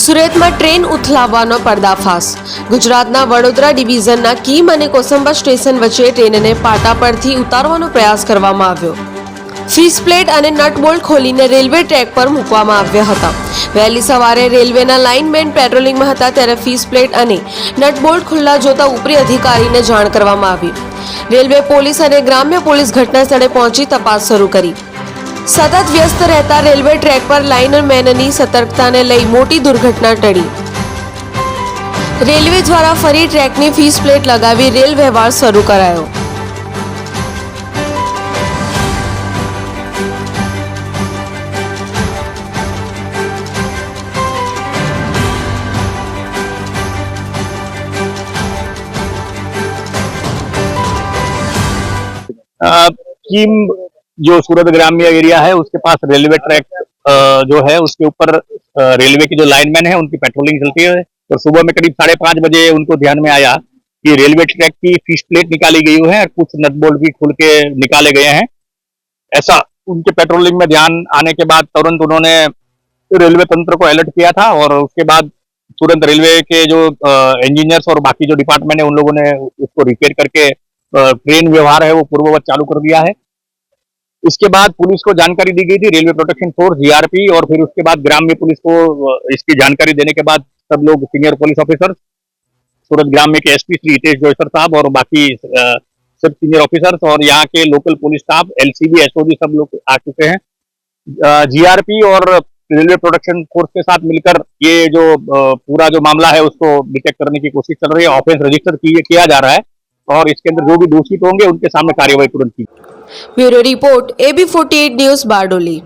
સુરતમાં ટ્રેન ઉથલાવવાનો પર્દાફાશ. ગુજરાતના વડોદરા ડિવિઝનના કીમ અને કોસંબા સ્ટેશન વચ્ચે ટ્રેનને પાટા પરથી ઉતારવાનો પ્રયાસ કરવામાં આવ્યો. ફીસ પ્લેટ અને નટ બોલ્ટ ખોલીને રેલવે ટ્રેક પર મૂકવામાં આવ્યા હતા. વહેલી સવારે રેલવેના લાઇનમેન પેટ્રોલિંગમાં હતા ત્યારે ફીસ પ્લેટ અને નટ બોલ્ટ ખુલ્લા જોતા ઉપરી અધિકારીને જાણ કરવામાં આવી. રેલવે પોલીસ અને ગ્રામ્ય પોલીસ ઘટના સ્થળે પહોંચી તપાસ શરૂ કરી. सतत व्यस्त रहता रेलवे ट्रैक पर लाइनर मैननी सतर्कता ने लई मोटी दुर्घटना टड़ी। रेलवे द्वारा फरी ट्रैक ने फ़ीस प्लेट लगावी रेल व्यवहार शुरू करायो। आ, जो सूरत ग्राम्य एरिया है, उसके पास रेलवे ट्रैक जो है, उसके ऊपर रेलवे के जो लाइनमैन है, उनकी पेट्रोलिंग चलती है। तो सुबह में करीब साढ़े पाँच बजे उनको ध्यान में आया कि रेलवे ट्रैक की फ़िश प्लेट निकाली गई है और कुछ नट बोल्ट भी खुल के निकाले गए हैं। ऐसा उनके पेट्रोलिंग में ध्यान आने के बाद तुरंत उन्होंने रेलवे तंत्र को अलर्ट किया था और उसके बाद तुरंत रेलवे के जो इंजीनियर्स और बाकी जो डिपार्टमेंट है, उन लोगों ने उसको रिपेयर करके ट्रेन व्यवहार है, वो पूर्ववत चालू कर दिया है। इसके बाद पुलिस को जानकारी दी गई थी, रेलवे प्रोटेक्शन फोर्स, जीआरपी, और फिर उसके बाद ग्राम्य पुलिस को इसकी जानकारी देने के बाद सब लोग सीनियर पुलिस ऑफिसर, सूरत ग्राम्य के एसपी श्री हितेश जोईसर साहब और बाकी सब सीनियर ऑफिसर्स और यहाँ के local police staff, LCB, SOG सब लोग आ चुके हैं। जीआरपी और रेलवे प्रोटेक्शन फोर्स के साथ मिलकर ये जो पूरा जो मामला है उसको डिटेक्ट करने की कोशिश चल रही है, ऑफेंस रजिस्टर किया जा रहा है और इसके अंदर जो भी दोषी होंगे उनके सामने कार्यवाही तुरंत की bureau report AB forty news Bardoli.